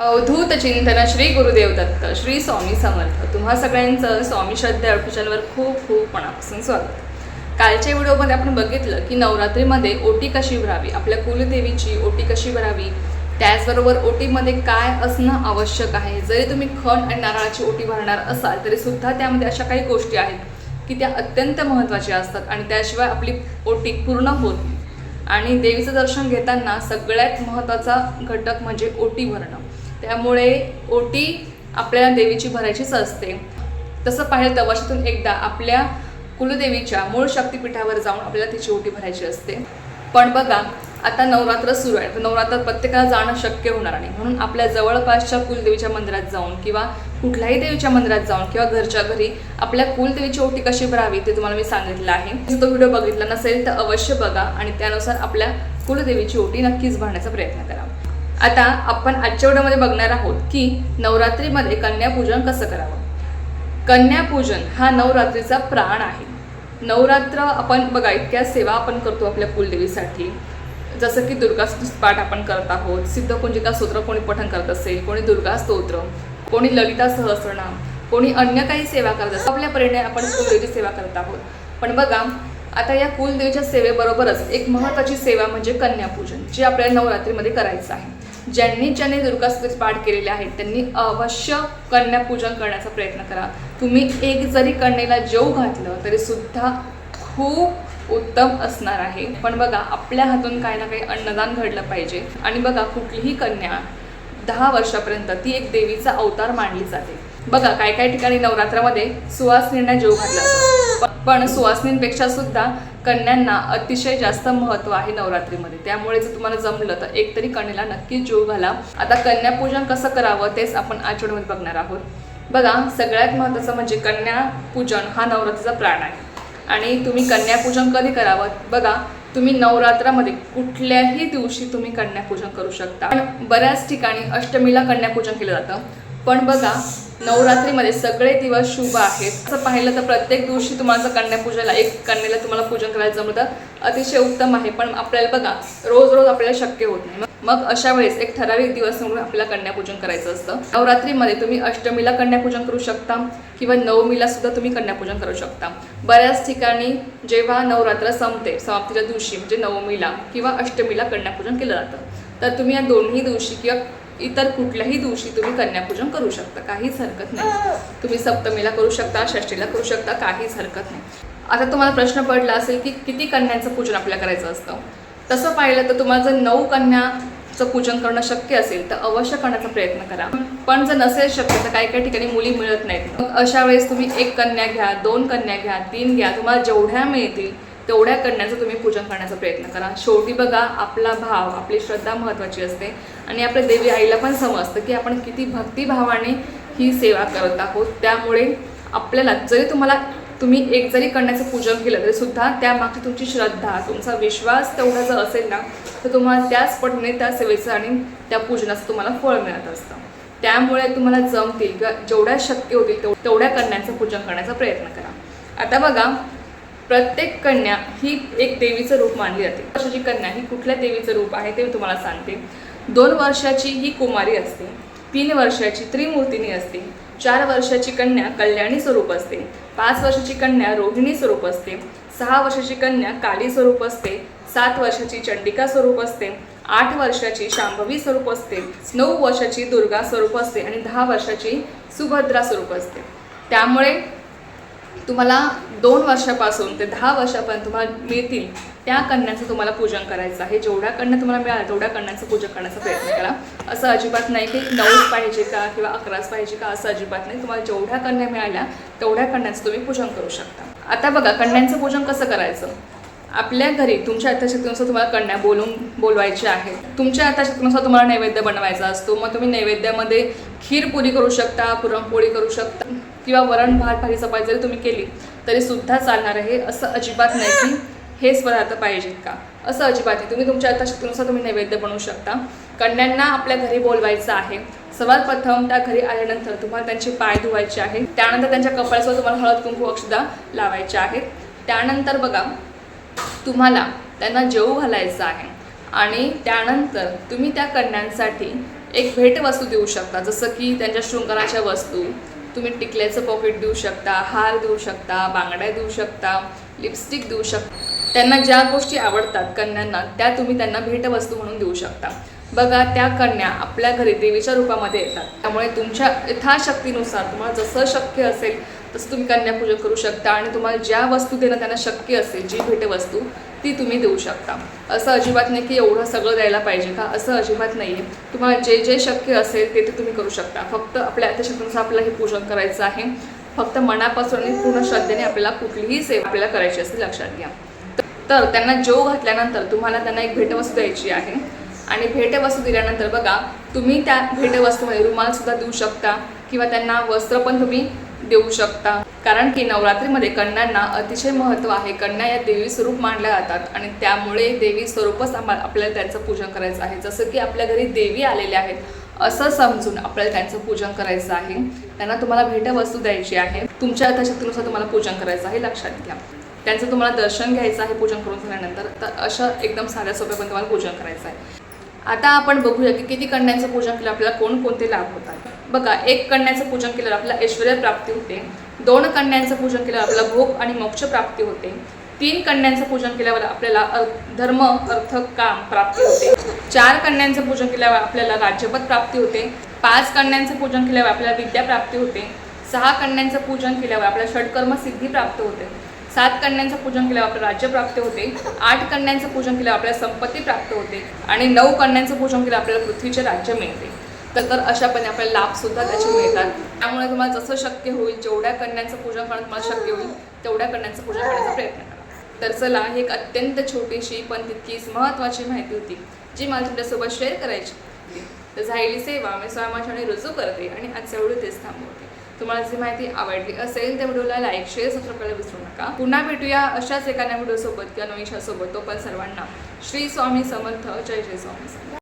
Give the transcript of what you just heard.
अवधूत चिंतन श्री गुरुदेव दत्त श्री स्वामी समर्थ. तुम्हा सगळ्यांचं स्वामी श्रद्धा यूट्यूब खूप खूप मनापासून स्वागत. कालच्या व्हिडिओमध्ये आपण बघितलं की नवरात्रीमध्ये ओटी कशी भरावी आपल्या कुलदेवीची ओटी कशी भरावी त्याचबरोबर ओटीमध्ये काय असणं आवश्यक आहे? जरी तुम्ही खण आणि नारळाची ओटी भरणार असाल तरी सुद्धा त्यामध्ये अशा काही गोष्टी आहेत की त्या अत्यंत महत्त्वाच्या असतात आणि त्याशिवाय आपली ओटी पूर्ण होत आणि देवीचं दर्शन घेताना सगळ्यात महत्त्वाचा घटक म्हणजे ओटी भरणं. त्यामुळे ओटी आपल्याला देवीची भरायचीच असते. तसं पाहिलं तर वर्षातून एकदा आपल्या कुलदेवीच्या मूळ शक्तिपीठावर जाऊन आपल्याला तिची ओटी भरायची असते. पण बघा आता नवरात्र सुरू आहे. तर नवरात्रात प्रत्येकाला जाणं शक्य होणार नाही. म्हणून आपल्या जवळपासच्या कुलदेवीच्या मंदिरात जाऊन किंवा कुठल्याही देवीच्या मंदिरात जाऊन किंवा घरच्या घरी आपल्या कुलदेवीची ओटी कशी भरावी ते तुम्हाला मी सांगितलं आहे. तो व्हिडिओ बघितला नसेल तर अवश्य बघा आणि त्यानुसार आपल्या कुलदेवीची ओटी नक्कीच भरण्याचा प्रयत्न करा. आता आपण आजच्या व्हिडिओमध्ये बघणार आहोत की नवरात्रीमध्ये कन्यापूजन कसं करावं? कन्यापूजन हा नवरात्रीचा प्राण आहे. नवरात्र आपण बघा इतक्या सेवा आपण करतो आपल्या कुलदेवीसाठी. जसं की दुर्गा पाठ आपण करत आहोत सिद्धकुंजिका स्तोत्र कोणी पठण करत असेल कोणी दुर्गा स्तोत्र कोणी ललिता सहस्रनाम कोणी अन्य काही सेवा करत असेल आपल्या परीने आपण कुलदेवीची सेवा करत आहोत. पण बघा आता या कुलदेवीच्या सेवेबरोबरच एक महत्त्वाची सेवा म्हणजे कन्यापूजन जी आपल्याला नवरात्रीमध्ये करायचं आहे. ज्यांनी ज्यांनी दुर्गास्तुती पाठ केलेले आहेत त्यांनी अवश्य कन्यापूजन करण्याचा प्रयत्न करा. तुम्ही एक जरी कन्येला जेव घातलं तरी सुद्धा खूप उत्तम असणार आहे. पण बघा आपल्या हातून काही ना काही अन्नदान घडलं पाहिजे. आणि बघा कुठलीही कन्या दहा वर्षापर्यंत ती एक देवीचा अवतार मानली जाते. बघा काय काय ठिकाणी नवरात्रामध्ये सुवासिनींना जेव घातला जातो. पण सुवासिनींपेक्षा सुद्धा कन्यांना अतिशय जास्त महत्त्व आहे नवरात्रीमध्ये. त्यामुळे जर तुम्हाला जमलं तर एक तरी कन्येला नक्कीच जीव घाला. आता कन्यापूजन कसं करावं तेच आपण आठवड्यामध्ये बघणार आहोत. बघा सगळ्यात महत्त्वाचं म्हणजे कन्यापूजन हा नवरात्रीचा प्राण आहे. आणि तुम्ही कन्यापूजन कधी करावं? बघा तुम्ही नवरात्रामध्ये कुठल्याही दिवशी तुम्ही कन्यापूजन करू शकता. पण बऱ्याच ठिकाणी अष्टमीला कन्यापूजन केलं जातं. पण बघा नवरात्रीमध्ये सगळे दिवस शुभ आहेत. असं पाहिलं तर प्रत्येक दिवशी तुम्हाला कन्यापूजेला एक कन्येला तुम्हाला पूजन करायचं जमलं तर अतिशय उत्तम आहे. पण आपल्याला बघा रोज रोज आपल्याला शक्य होत नाही. मग अशा वेळेस एक ठराविक दिवस म्हणून आपल्याला कन्यापूजन करायचं असतं. नवरात्रीमध्ये तुम्ही अष्टमीला कन्यापूजन करू शकता किंवा नवमीला सुद्धा तुम्ही कन्यापूजन करू शकता. बऱ्याच ठिकाणी जेव्हा नवरात्र संपते समाप्तीच्या दिवशी म्हणजे नवमीला किंवा अष्टमीला कन्यापूजन केलं जातं. तर तुम्ही या दोन्ही दिवशी किंवा इतर कुठल्याही दिवशी तुम्ही कन्यापूजन करू शकता काहीच हरकत नाही. तुम्ही सप्तमीला करू शकता षष्टीला करू शकता काहीच हरकत नाही. आता तुम्हाला प्रश्न पडला असेल की किती कन्यांचं पूजन आपल्याला करायचं असतं? तसं पाहिलं तर तुम्हाला जर नऊ कन्याचं पूजन करणं शक्य असेल तर अवश्य करण्याचा प्रयत्न करा. पण जर नसेल शक्य तर काही काही ठिकाणी मुली मिळत नाहीत. मग अशा वेळेस तुम्ही एक कन्या घ्या दोन कन्या घ्या तीन घ्या तुम्हाला जेवढ्या मिळतील तेवढ्या करण्याचं तुम्ही पूजन करण्याचा प्रयत्न करा. शेवटी बघा आपला भाव आपली श्रद्धा महत्त्वाची असते. आणि आपल्या देवी आईला पण समजतं की आपण किती भक्तिभावाने ही सेवा करत आहोत. त्यामुळे आपल्याला जरी तुम्हाला तुम्ही एक जरी करण्याचं पूजन केलं तरी सुद्धा त्यामागची तुमची श्रद्धा तुमचा विश्वास तेवढा जर असेल ना तर तुम्हाला त्याच पटीने त्या सेवेचं आणि त्या पूजनाचं तुम्हाला फळ मिळत असतं. त्यामुळे तुम्हाला जमतील किंवा जेवढ्या शक्य होतील तेवढ्या करण्याचं पूजन करण्याचा प्रयत्न करा. आता बघा प्रत्येक कन्या ही एक देवीचं रूप मानली जाते. वर्षाची कन्या ही कुठल्या देवीचं रूप आहे ते मी तुम्हाला सांगते. दोन वर्षाची ही कुमारी असते तीन वर्षाची त्रिमूर्तिनी असते चार वर्षाची कन्या कल्याणी स्वरूप असते पाच वर्षाची कन्या रोहिणी स्वरूप असते सहा वर्षाची कन्या काली स्वरूप असते सात वर्षाची चंडिका स्वरूप असते आठ वर्षाची शांभवी स्वरूप असते नऊ वर्षाची दुर्गा स्वरूप असते आणि दहा वर्षाची सुभद्रा स्वरूप असते. त्यामुळे तुम्हाला दोन वर्षापासून ते दहा वर्षापर्यंत तुम्हाला मिळतील त्या कन्यांचं तुम्हाला पूजन करायचं आहे. जेवढ्या कन्या तुम्हाला मिळाल्या तेवढ्या कन्यांचं पूजन करण्याचा प्रयत्न करा. असं अजिबात नाही की नऊच पाहिजे का किंवा अकराच पाहिजे का असं अजिबात नाही. तुम्हाला जेवढ्या कन्या मिळाल्या तेवढ्या कन्यांचं तुम्ही पूजन करू शकता. आता बघा कन्यांचं पूजन कसं करायचं? आपल्या घरी तुमच्या यथाशक्तीनुसार तुम्हाला कन्या बोलून बोलवायची आहेत तुमच्या यथाशक्तीनुसार तुम्हाला नैवेद्य बनवायचा असतो. मग तुम्ही नैवेद्यामध्ये खीर पुरी करू शकता पुरणपोळी करू शकता किंवा वरण भात भाजी चपाती जरी तुम्ही केली तरी सुद्धा चालणार आहे. असं अजिबात नाही की हेच पदार्थ पाहिजेत का? असं अजिबात नाही. तुम्ही तुमच्या यथाशक्तीनुसार तुम्ही नैवेद्य बनवू शकता. कन्यांना आपल्या घरी बोलवायचं आहे. सर्वात प्रथम त्या घरी आल्यानंतर तुम्हाला त्यांचे पाय धुवायचे आहेत. त्यानंतर त्यांच्या कपड्यासोबत तुम्हाला हळद कुंकू अक्षदा लावायचे आहेत. त्यानंतर बघा तुम्हाला त्यांना जेवू घालायचं आहे. आणि त्यानंतर तुम्ही त्या कन्यांसाठी एक भेटवस्तू देऊ शकता. जसं की त्यांच्या शृंगाराच्या वस्तू. तुम्ही टिकल्याचं पॉकेट देऊ शकता हार देऊ शकता बांगड्या देऊ शकता लिपस्टिक देऊ शकता. त्यांना ज्या गोष्टी आवडतात कन्यांना त्या तुम्ही त्यांना भेटवस्तू म्हणून देऊ शकता. बघा त्या कन्या आपल्या घरी देवीच्या रूपामध्ये येतात. त्यामुळे तुमच्या यथाशक्तीनुसार तुम्हाला जसं शक्य असेल तसं तुम्ही कन्यापूजन करू शकता आणि तुम्हाला ज्या वस्तू देणं त्यांना शक्य असेल जी भेटवस्तू ती तुम्ही देऊ शकता. असं अजिबात नाही की एवढं सगळं द्यायला पाहिजे का? असं अजिबात नाही आहे तुम्हाला जे जे शक्य असेल ते ते तुम्ही करू शकता. फक्त आपल्या यथाशक्तीनुसार आपल्याला हे पूजन करायचं आहे. फक्त मनापासून आणि पूर्ण श्रद्धेने आपल्याला कुठलीही सेवा आपल्याला करायची असेल लक्षात घ्या. तर त्यांना जो घातल्यानंतर तुम्हाला त्यांना एक भेटवस्तू द्यायची आहे. आणि भेटवस्तू दिल्यानंतर बघा तुम्ही त्या भेटवस्तूमध्ये रुमाल सुद्धा देऊ शकता किंवा त्यांना वस्त्र पण तुम्ही देऊ शकता. कारण की नवरात्रीमध्ये कन्यांना अतिशय महत्त्व आहे. कन्या या देवी स्वरूप मानल्या जातात आणि त्यामुळे देवी स्वरूपच आम्हाला आपल्याला त्यांचं पूजन करायचं आहे. जसं की आपल्या घरी देवी आलेल्या आहेत असं समजून आपल्याला त्यांचं पूजन करायचं आहे. त्यांना तुम्हाला भेटवस्तू द्यायची आहे. तुमच्या अर्थशक्तीनुसार तुम्हाला पूजन करायचं आहे लक्षात घ्या. त्यांचं तुम्हाला दर्शन घ्यायचं आहे पूजन करून झाल्यानंतर तर अशा एकदम साध्या सोप्या पण तुम्हाला पूजन करायचं आहे. आता आपण बघूया की किती कन्यांचं पूजन केलं आपल्याला कोणकोणते लाभ होतात. बघा एक कन्याचं पूजन केल्यावर आपल्याला ऐश्वर्य प्राप्ती होते. दोन कन्यांचं पूजन केल्यावर आपल्याला भोग आणि मोक्ष प्राप्ती होते. तीन कन्यांचं पूजन केल्यावर आपल्याला अ- धर्म अर्थ काम प्राप्ती होते. चार कन्यांचं पूजन केल्यावर आपल्याला राज्यपद प्राप्ती होते. पाच कन्यांचं पूजन केल्यावर आपल्याला विद्या प्राप्ती होते. सहा कन्यांचं पूजन केल्यावर आपल्याला षटकर्म सिद्धी प्राप्त होते. सात कन्यांचं पूजन केल्यावर आपल्याला राज्य प्राप्त होते. आठ कन्यांचं पूजन केल्यावर आपल्याला संपत्ती प्राप्त होते. आणि नऊ कन्यांचं पूजन केल्यावर आपल्याला पृथ्वीचे राज्य मिळते. तर तर अशापणे आपल्याला लाभ सुद्धा त्याचे मिळतात. त्यामुळे तुम्हाला जसं शक्य होईल जेवढ्या कन्यांचं पूजन करणं तुम्हाला शक्य होईल तेवढ्या कन्यांचं पूजन करण्याचा प्रयत्न करा. तर चला ही एक अत्यंत छोटीशी पण तितकीच महत्त्वाची माहिती होती जी मला तुमच्यासोबत शेअर करायची तर झालेली सेवा मी स्वयंमाशाने रुजू करते आणि आजचा व्हिडिओ तेच थांबवते. तुम्हाला जी माहिती आवडली असेल त्या व्हिडिओला लाईक शेअर सबस्क्राईब करायला विसरू नका. पुन्हा भेटूया अशाच एखाद्या व्हिडिओसोबत किंवा नवीशासोबत तो पण सर्वांना श्री स्वामी समर्थ. जय जय स्वामी समर्थ.